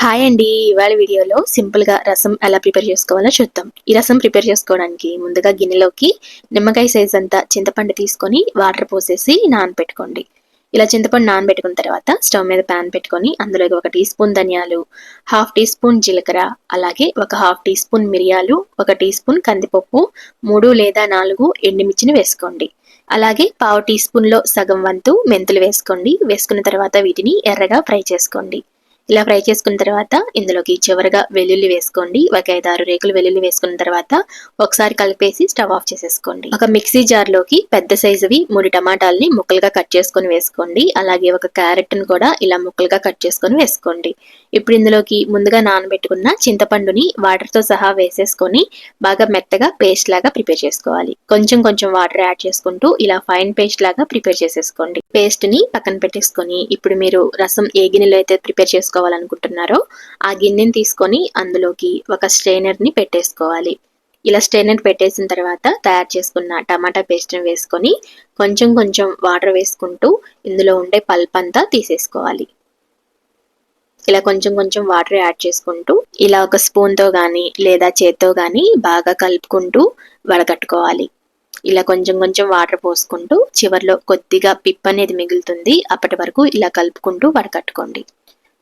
Hi అండి. ఇవాళ వీడియోలో సింపుల్గా రసం ఎలా ప్రిపేర్ చేసుకోవాలో చూద్దాం. ఈ రసం ప్రిపేర్ చేసుకోవడానికి ముందుగా గిన్నెలోకి నిమ్మకాయ సైజ్ అంతా చింతపండు తీసుకొని వాటర్ పోసేసి నానబెట్టుకోండి ఇలా చింతపండు నానబెట్టుకున్న తర్వాత స్టవ్ మీద ప్యాన్ పెట్టుకొని అందులోకి ఒక టీ స్పూన్ ధనియాలు హాఫ్ టీ స్పూన్ జీలకర్ర అలాగే ఒక హాఫ్ టీ స్పూన్ మిరియాలు ఒక టీ స్పూన్ కందిపప్పు మూడు లేదా నాలుగు ఎండుమిర్చిని వేసుకోండి. అలాగే పావు టీ స్పూన్లో సగం వంతు మెంతులు వేసుకోండి. వేసుకున్న తర్వాత వీటిని ఎర్రగా ఫ్రై చేసుకోండి. ఇలా ఫ్రై చేసుకున్న తర్వాత ఇందులోకి చివరిగా వెల్లుల్లి వేసుకోండి. ఒక ఐదు ఆరు రేకులు వెల్లుల్లి వేసుకున్న తర్వాత ఒకసారి కలిపేసి స్టవ్ ఆఫ్ చేసేసుకోండి. ఒక మిక్సీ జార్లోకి పెద్ద సైజువి మూడు టమాటాలని ముక్కలుగా కట్ చేసుకొని వేసుకోండి. అలాగే ఒక క్యారెట్ను కూడా ఇలా ముక్కలుగా కట్ చేసుకొని వేసుకోండి. ఇప్పుడు ఇందులోకి ముందుగా నానబెట్టుకున్న చింతపండుని వాటర్తో సహా వేసేసుకొని బాగా మెత్తగా పేస్ట్ లాగా ప్రిపేర్ చేసుకోవాలి. కొంచెం కొంచెం వాటర్ యాడ్ చేసుకుంటూ ఇలా ఫైన్ పేస్ట్ లాగా ప్రిపేర్ చేసేసుకోండి. పేస్ట్ని పక్కన పెట్టేసుకొని ఇప్పుడు మీరు రసం ఏ గిన్నెలో అయితే ప్రిపేర్ చేసుకో చేసుకోవాలనుకుంటున్నారో ఆ గిన్నెని తీసుకొని అందులోకి ఒక స్ట్రైనర్ని పెట్టేసుకోవాలి. ఇలా స్ట్రైనర్ పెట్టేసిన తర్వాత తయారు చేసుకున్న టమాటా పేస్ట్ని వేసుకొని కొంచెం కొంచెం వాటర్ వేసుకుంటూ ఇందులో ఉండే పల్ప్ అంతా తీసేసుకోవాలి. ఇలా కొంచెం కొంచెం వాటర్ యాడ్ చేసుకుంటూ ఇలా ఒక స్పూన్తో కానీ లేదా చేత్తో కానీ బాగా కలుపుకుంటూ వడగట్టుకోవాలి. ఇలా కొంచెం కొంచెం వాటర్ పోసుకుంటూ చివరిలో కొద్దిగా పిప్ అనేది మిగులుతుంది. అప్పటి వరకు ఇలా కలుపుకుంటూ వడకట్టుకోండి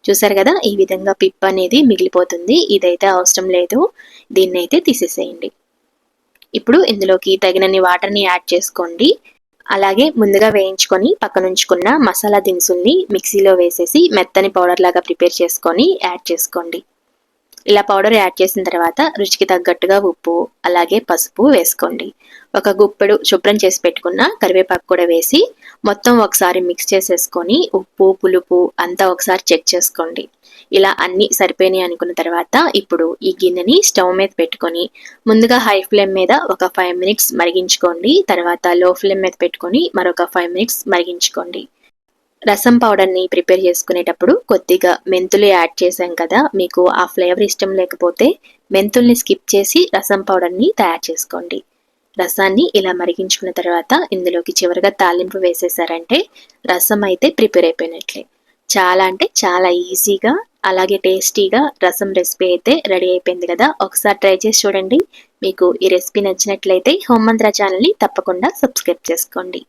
చూసారు కదా? ఈ విధంగా పిప్ అనేది మిగిలిపోతుంది. ఇదైతే అవసరం లేదు. దీన్ని అయితే తీసేసేయండి. ఇప్పుడు ఇందులోకి తగినన్ని వాటర్ని యాడ్ చేసుకోండి. అలాగే ముందుగా వేయించుకొని పక్కనుంచుకున్న మసాలా దినుసుల్ని మిక్సీలో వేసేసి మెత్తని పౌడర్ లాగా ప్రిపేర్ చేసుకొని యాడ్ చేసుకోండి. ఇలా పౌడర్ యాడ్ చేసిన తర్వాత రుచికి తగ్గట్టుగా ఉప్పు అలాగే పసుపు వేసుకోండి. ఒక గుప్పెడు శుభ్రం చేసి పెట్టుకున్న కరివేపాకు కూడా వేసి మొత్తం ఒకసారి మిక్స్ చేసేసుకొని ఉప్పు పులుపు అంతా ఒకసారి చెక్ చేసుకోండి. ఇలా అన్ని సరిపోయినాయి అనుకున్న తర్వాత ఇప్పుడు ఈ గిన్నెని స్టవ్ మీద పెట్టుకొని ముందుగా హై ఫ్లేమ్ మీద ఒక ఫైవ్ మినిట్స్ మరిగించుకోండి. తర్వాత లో ఫ్లేమ్ మీద పెట్టుకొని మరొక ఫైవ్ మినిట్స్ మరిగించుకోండి. రసం పౌడర్ని ప్రిపేర్ చేసుకునేటప్పుడు కొద్దిగా మెంతులు యాడ్ చేసాం కదా మీకు ఆ ఫ్లేవర్ ఇష్టం లేకపోతే మెంతుల్ని స్కిప్ చేసి రసం పౌడర్ని తయారు చేసుకోండి. రసాన్ని ఇలా మరిగించుకున్న తర్వాత ఇందులోకి చివరిగా తాలింపు వేసేసారంటే రసం అయితే ప్రిపేర్ అయిపోయినట్లే. చాలా అంటే చాలా ఈజీగా అలాగే టేస్టీగా రసం రెసిపీ అయితే రెడీ అయిపోయింది కదా. ఒకసారి ట్రై చేసి చూడండి. మీకు ఈ రెసిపీ నచ్చినట్లయితే హోమ్ మంత్ర ఛానల్ని తప్పకుండా సబ్స్క్రైబ్ చేసుకోండి.